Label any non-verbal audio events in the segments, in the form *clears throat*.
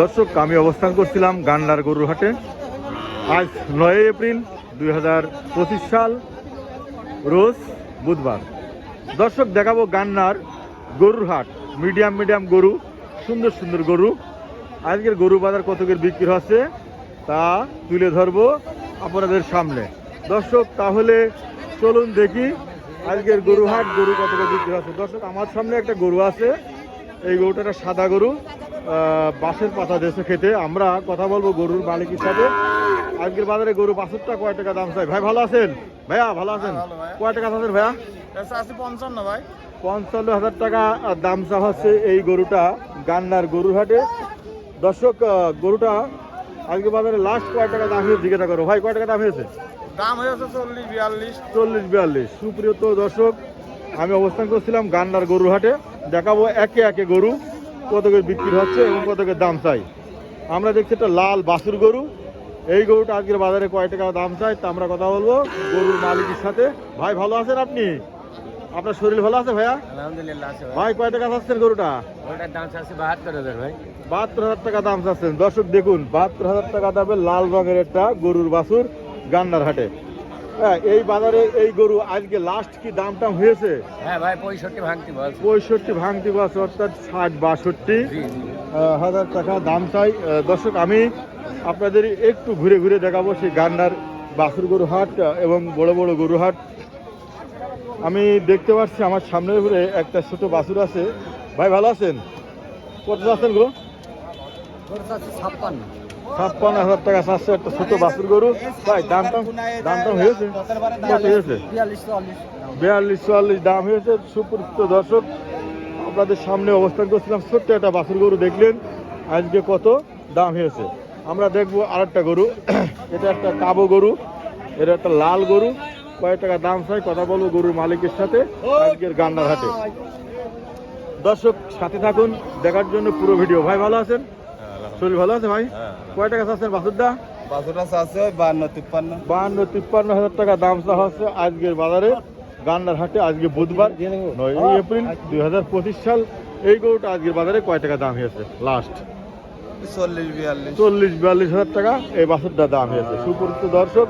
দর্শক, আমি অবস্থান করছিলাম গান্ডার গরুর হাটে। আজ নয় এপ্রিল দুই হাজার পঁচিশ সাল, রোজ বুধবার। দর্শক, দেখাবো গান্নার গরুর হাট। মিডিয়াম মিডিয়াম গরু, সুন্দর সুন্দর গরু। আজকের গরু বাজার কত কতকের বিক্রি হচ্ছে তা তুলে ধরবো আপনাদের সামনে। দর্শক, তাহলে চলুন দেখি আজকের গরু হাট, গরু কত করে বিক্রি হচ্ছে। দর্শক, আমার সামনে একটা গরু আছে। এই গরুটা সাদা গরু। বাঁশের পাতা দেশে খেতে আমরা কথা বলব গরুর মালিকের সাথে। আজকের বাজারে গরু বাছুরটা কয় টাকা দাম চাই? ভাই ভালো আছেন? ভাইয়া ভালো আছেন? ভালো ভাই। কয় টাকা আছেন ভাইয়া? পঞ্চান্ন ভাই। পঞ্চান্ন হাজার টাকা দাম চা হচ্ছে এই গরুটা গান্নার গরুর হাটে। দর্শক গরুটা আজকে বাজারে লাস্ট কয় টাকা দাম হয়েছে? জিজ্ঞাসা করো। ভাই কয় টাকা দাম হয়েছে? দাম হয়েছে চল্লিশ বিয়াল্লিশ। চল্লিশ বিয়াল্লিশ। সুপ্রিয় দর্শক আমি অবস্থান করছিলাম গান্নার গরুর হাটে। দেখাবো একে একে গরু। কত করে বিক্রি হচ্ছে এবং কত করে দাম চাই। আমরা দেখছি একটা লাল বাছুর গরু। এই গরুটা আজকের বাজারে কয় টাকা দাম চাই তা আমরা কথা বলব গরুর মালিকের সাথে। ভাই ভালো আছেন আপনি? আপনার শরীর ভালো আছে ভাইয়া? আলহামদুলিল্লাহ ভাই। কয় টাকা চাচ্ছেন গরুটা? বাহাত্তর হাজার টাকা দাম চাচ্ছেন। দর্শক দেখুন বাহাত্তর হাজার টাকা দামে লাল রঙের একটা গরুর বাছুর গান্নার হাটে হ্যাঁ এই বাজারে এই গরু আজকে লাস্ট কি দাম টাম হয়েছে? হ্যাঁ ভাই পঁয়ষট্টি ভাঙতি বলছি। পঁয়ষট্টি ভাঙতি বাস অর্থাৎ ষাট বাষট্টি। হাজার টাকা দাম চাই। দর্শক আমি আপনাদের একটু ঘুরে ঘুরে দেখাবো সেই গান্ডার বাছুর গরু হাট এবং বড় বড় গরু হাট। আমি দেখতে পাচ্ছি আমার সামনে ঘুরে একটা ছোট বাছুর আছে। ভাই ভালো আছেন? কত আছেন গো? ছাপ্পান্ন। ছাপ্পান্ন হাজার টাকা চাচ্ছে একটা ছোট বাছুর গরু। ভাই, দাম টাম দাম টাম হয়েছে? কত হয়েছে? বিয়াল্লিশ, চুয়াল্লিশ, দাম হয়েছে। সুপরিচিত দর্শক, আপনাদের সামনে অবস্থান করছিলাম। ছোট্ট একটা বাছুর গরু দেখলেন। আজকে কত দাম হয়েছে? আমরা দেখব আর একটা গরু। *clears throat* এটা একটা কাবো গরু। এটা একটা লাল গরু। কয়েক টাকা দাম চাই? কথা বলব গরুর মালিকের সাথে। আজকের গান্ডার হাটে দর্শক, সাথে থাকুন। দেখার জন্য পুরো ভিডিও। ভাই, ভালো আছেন? শরীর ভালো আছে ভাই? কয় টাকা চাচ্ছেন? বাছুরদা বাসুরা আছে ওই বান্ন তিপ্পান্ন। বাহান্ন তিপ্পান্ন হাজার টাকা দাম চাওয়া হচ্ছে আজকের বাজারে। গান্ডার হাটে আজকে বুধবার নয় এপ্রিল দুই হাজার পঁচিশ সাল। এই গরুটা আজকের বাজারে কয় টাকা দাম হয়েছে? লাস্ট চল্লিশ বিয়াল্লিশ। হাজার টাকা এই বাছুরটার দাম হয়েছে। সুপরিচিত দর্শক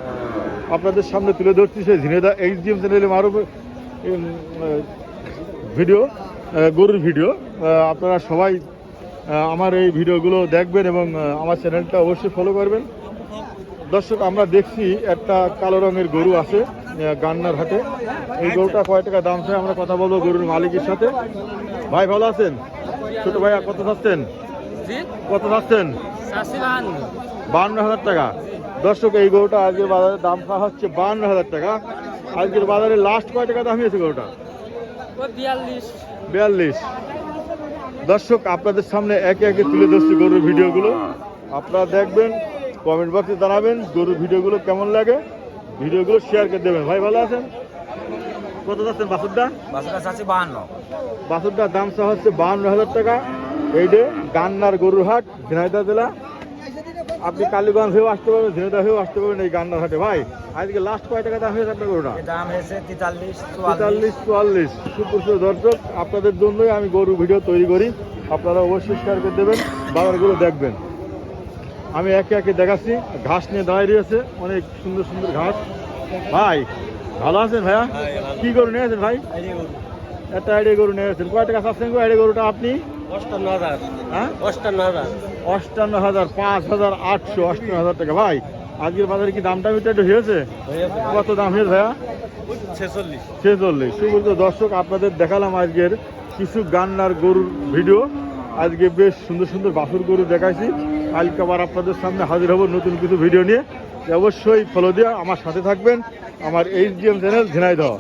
আপনাদের সামনে তুলে ধরছি সেই ঝিনেদা এইচ ডি এম চ্যানেলে মারুফ ভিডিও গরুর ভিডিও। আপনারা সবাই আমার এই ভিডিওগুলো দেখবেন এবং আমার চ্যানেলটা অবশ্যই ফলো করবেন। দর্শক আমরা দেখছি একটা কালো রঙের গরু আছে গান্নার হাটে। এই গরুটা কয় টাকা দাম চাই আমরা কথা বলব গরুর মালিকের সাথে। ভাই ভালো আছেন? ছোট ভাইয়া কত থাকতেন কত থাকতেন বান্ন হাজার টাকা। দর্শক এই গরুটা আজকের বাজারে দাম খাওয়া হচ্ছে বান্ন হাজার টাকা। আজকের বাজারে লাস্ট কয় টাকা দাম হয়েছে গরুটা? বিয়াল্লিশ। বিয়াল্লিশ। দর্শক আপনাদের সামনে একে একে তুলে ধরছি গরুর ভিডিওগুলো। আপনারা দেখবেন কমেন্ট বক্সে জানাবেন গরুর ভিডিওগুলো কেমন লাগে। ভিডিওগুলো শেয়ার করে দেবেন। ভাই ভালো আছেন? কত যাচ্ছেন বাসুরদা বাসুরদা আছে বাহান্ন। বাসুরটার দাম সহ হচ্ছে বাহান্ন হাজার টাকা। এই যে গান্নার গরুর হাট ঝিনাইদা জেলা। আপনি কালীগঞ্জ হয়েও আসতে পারবেন ঝিনাইদা হয়েও আসতে পারবেন এই গান্নার হাটে ভাই আজকে লাস্ট কয় টাকা দাম হয়েছে আপনার গরুটা দাম হয়েছে তেতাল্লিশ তেতাল্লিশ চুয়াল্লিশ। সুপ্রচুর দর্শক আপনাদের জন্যই আমি গরু ভিডিও তৈরি করি। আপনারা অবশ্যই শেয়ার করে দেবেন বাজারগুলো দেখবেন। আমি একে একে দেখাচ্ছি। ঘাস নিয়ে দাঁড়িয়ে রয়েছে অনেক সুন্দর সুন্দর ঘাস। ভাই ভালো আছেন ভাইয়া? কি গরু নিয়েছেন ভাই? একটা আইডিয়া গরু নিয়েছেন কয় টাকা চাচ্ছেন আইডিয়া গরুটা আপনি? অষ্টান্ন হাজার হ্যাঁ? অষ্টান্ন হাজার। অষ্টান্ন হাজার পাঁচ হাজার আটশো অষ্টান্ন হাজার টাকা। ভাই আজকের বাজারে কি দামটা মিটা একটু হয়েছে? কত দাম হয়েছে ভাইয়া? ছেচল্লিশ। ছেচল্লিশ। সুবর্ত দর্শক আপনাদের দেখালাম আজকের কিছু গান্নার গরুর ভিডিও। আজকে বেশ সুন্দর সুন্দর বাছুর গরু দেখাইছি। কালকে আবার আপনাদের সামনে হাজির হব নতুন কিছু ভিডিও নিয়ে। অবশ্যই ফলো দিয়ে আমার সাথে থাকবেন। আমার এইচ চ্যানেল ঝিনাইদহ।